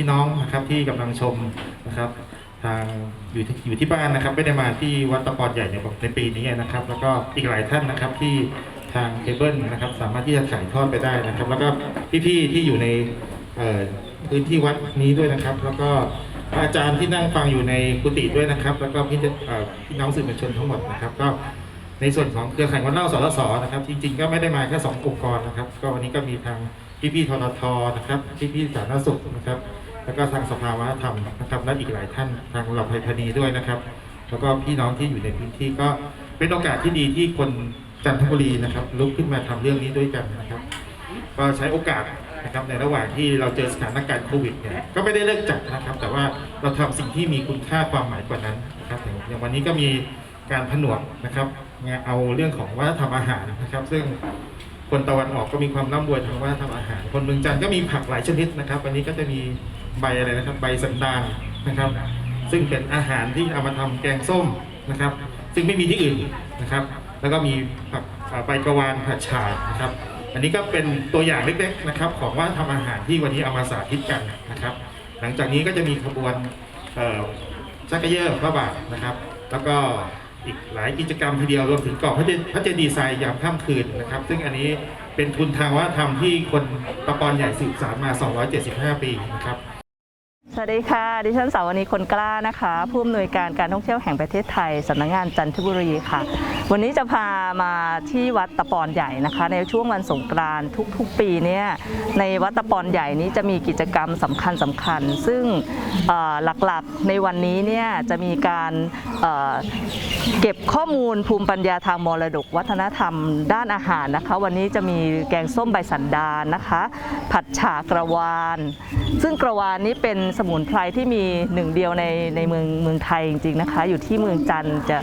พี่น้องนะครับที่กำลังชมนะครับทางอยู่ที่อยู่ที่บ้านนะครับไม่ได้มาที่วัดตะปอนใหญ่ในในปีนี้นะครับ แล้วก็อีกหลายท่านนะครับที่ทางเคเบิลนะครับสามารถที่จะถ่ายทอดไปได้นะครับ แล้วก็พี่ๆที่อยู่ในพื้นที่วัดนี้ด้วยนะครับ แล้วก็อาจารย์ที่นั่งฟังอยู่ในกุฏิด้วยนะครับ แล้วก็พี่พี่น้องสื่อมวลชนทั้งหมดนะครับ ก็ในส่วนของเครือข่ายคนเล่าสรสนะครับ จริงๆ ก็ไม่ได้มาแค่สององค์กรนะครับ ก็วันนี้ก็มีทางพี่ๆทททนะครับพี่ๆสาธารณสุขนะครับ แล้วก็ทางสภาวัฒนธรรมนะครับและอีกหลายท่านทางเราภัยพณีด้วยนะครับ แล้วก็พี่น้องที่อยู่ในพื้นที่ก็เป็นโอกาสที่ดีที่คนจันทบุรีนะครับลุกขึ้นมาทำเรื่องนี้ด้วยกันนะครับ ก็ใช้โอกาสนะครับในระหว่างที่เราเจอสถานการณ์โควิดเนี่ยก็ไม่ได้เลิกจัดนะครับ แต่ว่าเราทำสิ่งที่มีคุณค่าความหมายกว่านั้นนะครับอย่างวันนี้ก็มีการผนวกนะครับเอาเรื่องของวัฒนธรรมอาหารนะครับ ซึ่งคนตะวันออกก็มีความร่ำรวยทางวัฒนธรรมอาหาร คนเมืองจันทร์ก็มีผักหลายชนิดนะครับ วันนี้ก็จะมี ใบอะไรนะครับใบสันดานนะครับ ซึ่งเป็นอาหารที่เอามาทำแกงส้มนะครับ ซึ่งไม่มีที่อื่นนะครับ แล้วก็มีผักใบกระวานผัดฉ่านะครับ อันนี้ก็เป็นตัวอย่างเล็กๆนะครับ ของว่าทำอาหารที่วันนี้เอามาสาธิตกันนะครับ หลังจากนี้ก็จะมีขบวนชักเยอร์พระบาทนะครับ แล้วก็อีกหลายกิจกรรมทีเดียวรวมถึงกรอบพระเจพระเจดีย์ทรายยามค่ำคืนนะครับ ซึ่งอันนี้เป็นทุนทางวัฒนธรรมที่คนตะกอนใหญ่สืบสานมา 275 ปีนะครับ สวัสดีค่ะ ดิฉันสาวนีคนกล้านะคะ ผู้อำนวยการการท่องเที่ยวแห่งประเทศไทยสำนักงานจันทบุรีค่ะ วันนี้จะพามาที่วัดตะปอนใหญ่นะคะ ในช่วงวันสงกรานต์ทุกๆ ปีเนี่ยในวัดตะปอนใหญ่นี้จะมีกิจกรรมสำคัญสำคัญ ซึ่งหลักๆในวันนี้เนี่ยจะมีการเเก็บข้อมูลภูมิปัญญาทางมรดกวัฒนธรรมด้านอาหารนะคะ วันนี้จะมีแกงส้มใบสันดานนะคะ ผัดฉากระวาน ซึ่งกระวานนี้เป็นสมุนไพรที่มีหนึ่งเดียวในในเมืองเมืองไทยจริงๆนะคะ อยู่ที่เมืองจันทร์จะ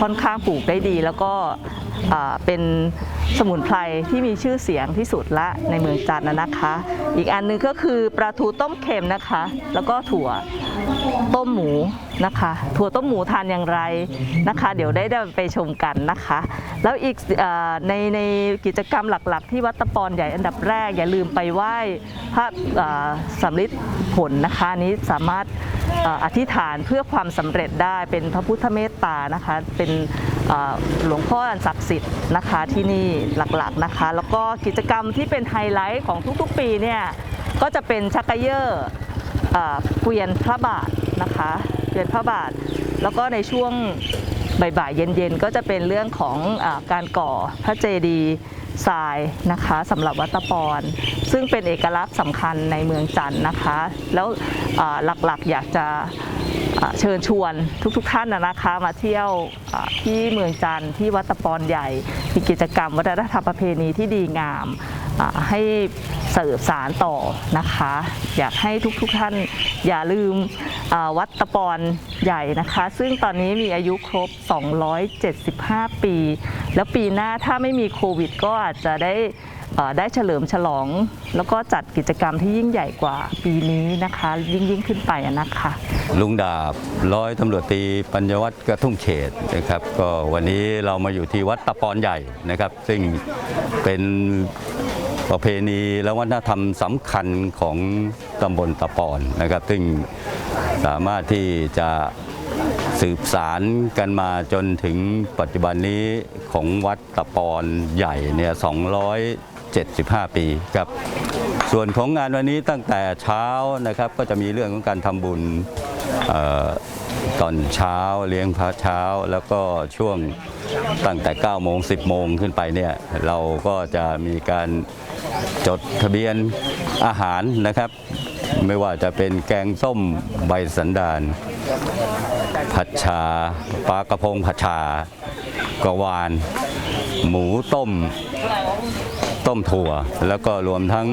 ค่อนข้างปลูกได้ดี แล้วก็เป็นสมุนไพรที่มีชื่อเสียงที่สุดละในเมืองจันทร์นะคะ อีกอันหนึงก็คือปลาทูต้มเค็มนะคะ แล้วก็ถั่ว ต้มหมูนะคะ ถั่วต้มหมูทานอย่างไรนะคะ เดี๋ยวได้ไปชมกันนะคะ แล้วอีกอในในกิจกรรมหลักๆ ที่วัดตะปอนใหญ่อันดับแรก อย่าลืมไปไหว้พระสำริดผลนะคะนี้สามารถออธิษฐานเพื่อความสำเร็จได้เป็นพระพุทธเมตตานะคะ เป็นหลวงพ่ออันศักดิ์สิทธิ์นะคะที่นี่หลักๆนะคะ แล้วก็กิจกรรมที่เป็นไฮไลท์ของทุกๆปีเนี่ยก็จะเป็นชักเกะเยอร์เกวียนพระบาท นะคะเกวียนพระบาท แล้วก็ในช่วงบ่ายๆเย็นๆ ก็จะเป็นเรื่องของอการก่อพระเจดีย์ทรายนะคะสำหรับวัดตะปอนซึ่งเป็นเอกลักษณ์สำคัญในเมืองจันทร์นะคะ แล้วหลักๆอยากจะเชิญชวนทุกๆท่านนะคะมาเที่ยวที่เมืองจันทร์ที่วัดตะปอนใหญ่ มีกิจกรรมวัฒนธรรมประเพณีที่ดีงาม ให้เสืบสารต่อนะคะ อยากให้ทุกๆทท่านอย่าลืมวัดตะปอนใหญ่นะคะ ซึ่งตอนนี้มีอายุครบ 275 ปี แล้วปีหน้าถ้าไม่มีโควิด ก็อาจจะได้ได้เฉลิมฉลอง แล้วก็จัดกิจกรรมที่ยิ่งใหญ่กว่าปีนี้นะคะ ยิ่งยิ่งขึ้นไปนะคะ ลุงดาบร้อยตำรวจตรีปัญญวัฒน์กระทุ่งเขตนะครับก็วันนี้เรามาอยู่ที่วัดตะปอนใหญ่นะครับ ซึ่งเป็น ประเพณีและวัฒนธรรมสำคัญของตำบลตะปอนนะครับ ซึ่งสามารถที่จะสืบสารกันมาจนถึงปัจจุบันนี้ของวัดตะปอนใหญ่เนี่ย275 ปีครับ ส่วนของงานวันนี้ตั้งแต่เช้านะครับ ก็จะมีเรื่องของการทำบุญ ตอนเช้าเลี้ยงพระเช้า แล้วก็ช่วงตั้งแต่ 9 โมง 10 โมงขึ้นไปเนี่ยเราก็จะมีการจดทะเบียนอาหารนะครับ ไม่ว่าจะเป็นแกงส้มใบสันดานผัดชาปลากระพงผัดชากระวาน หมูต้ม ต้มถั่ว แล้วก็รวมทั้ง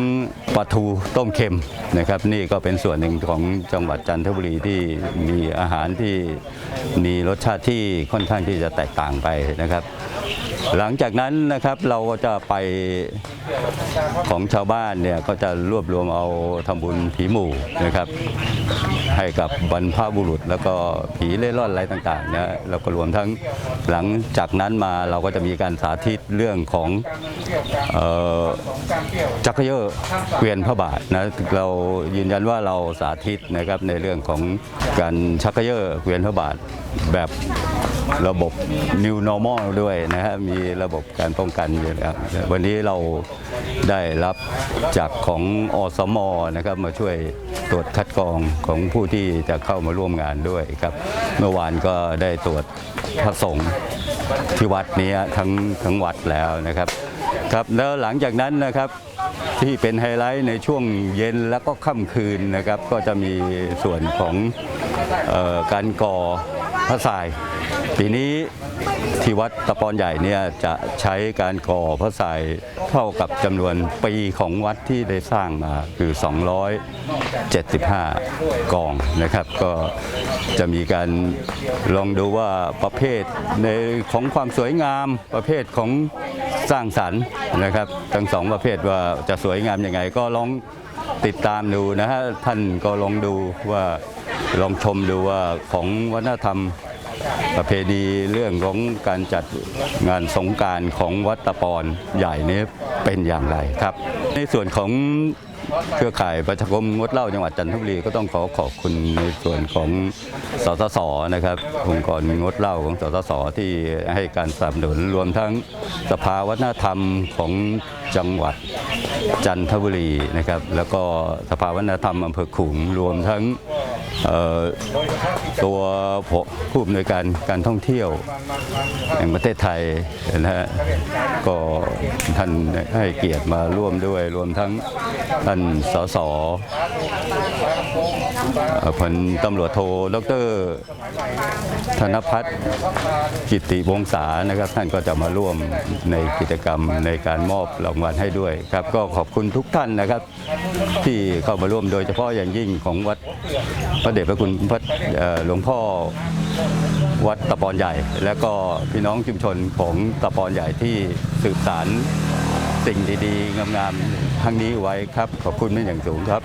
ปลาทูต้มเค็มนะครับ นี่ก็เป็นส่วนหนึ่งของจังหวัดจันทบุรีที่มีอาหารที่มีรสชาติที่ค่อนข้างที่จะแตกต่างไปนะครับ หลังจากนั้นนะครับเราก็จะไปของชาวบ้านเนี่ยก็จะรวบรวมเอาทำบุญผีหมู่นะครับให้กับบรรพบุรุษ แล้วก็ผีเล่ร่อนอะไรต่างๆนะแล้วก็รวมทั้งหลังจากนั้นมาเราก็จะมีการสาธิตเรื่องของเอออจักรเยอเกวียนพระบาทนะเรายืนยันว่าเราสาธิตนะครับในเรื่องของการชักเกยอเกวียนพระบาทแบบระบบ New Normal ด้วยนะฮะมีระบบการป้องกันอยู่แล้ววันนี้เราได้รับจากของอสมนะครับมาช่วยตรวจคัดกรองของผู้ที่จะเข้ามาร่วมงานด้วยครับ เมื่อวานก็ได้ตรวจพระสงฆ์ ที่วัดนี้ทั้งทั้งวัดแล้วนะครับครับแล้วหลังจากนั้นนะครับที่เป็นไฮไลท์ในช่วงเย็นแล้วก็ค่ำคืนนะครับ ก็จะมีส่วนของออการก่อพระสาย ปีนี้ ที่วัดตะปอนใหญ่เนี่ยจะใช้การก่อพระทรายเท่ากับจำนวนปีของวัดที่ได้สร้างมาคือ 275 กองนะครับ ก็จะมีการลองดูว่าประเภทในของความสวยงามประเภทของสร้างสรรค์นะครับ ทั้งสองประเภทว่าจะสวยงามยังไงก็ลองติดตามดูนะฮะท่านก็ลองดูว่าลองชมดูว่าของวัฒนธรรม ประเพณีเรื่องของการจัดงานสงการของวัดตะปอนใหญ่นี้เป็นอย่างไรครับ ในส่วนของเครือข่ายประชาคมงดเหล้าจังหวัดจันทบุรีก็ต้องขอขอบคุณในส่วนของสสสนะครับองค์กรงดเหล้าของสสสที่ให้การสนับสนุนรวมทั้งสภาวัฒนธรรมของจังหวัดจันทบุรีนะครับแล้วก็สภาวัฒนธรรมอำเภอขุงรวมทั้ง ตัวผู้อำนวยการการท่องเที่ยวแห่งประเทศไทยนะฮะก็ท่านให้เกียรติมาร่วมด้วยรวมทั้งท่านสสพันตำรวจโทดร ธนพัฒน์กิติวงศานะครับท่านก็จะมาร่วมในกิจกรรมในการมอบรางวัลให้ด้วยครับ ก็ขอบคุณทุกท่านนะครับ ที่เข้ามาร่วมโดยเฉพาะอย่างยิ่งของวัดพระเดชพระคุณพระหลวงพ่อวัดตะปอนใหญ่ และก็พี่น้องชุมชนของตะปอนใหญ่ที่สืบสารสิ่งดีๆงามๆทั้งนี้ไว้ครับ ขอบคุณเป็นอย่างสูงครับ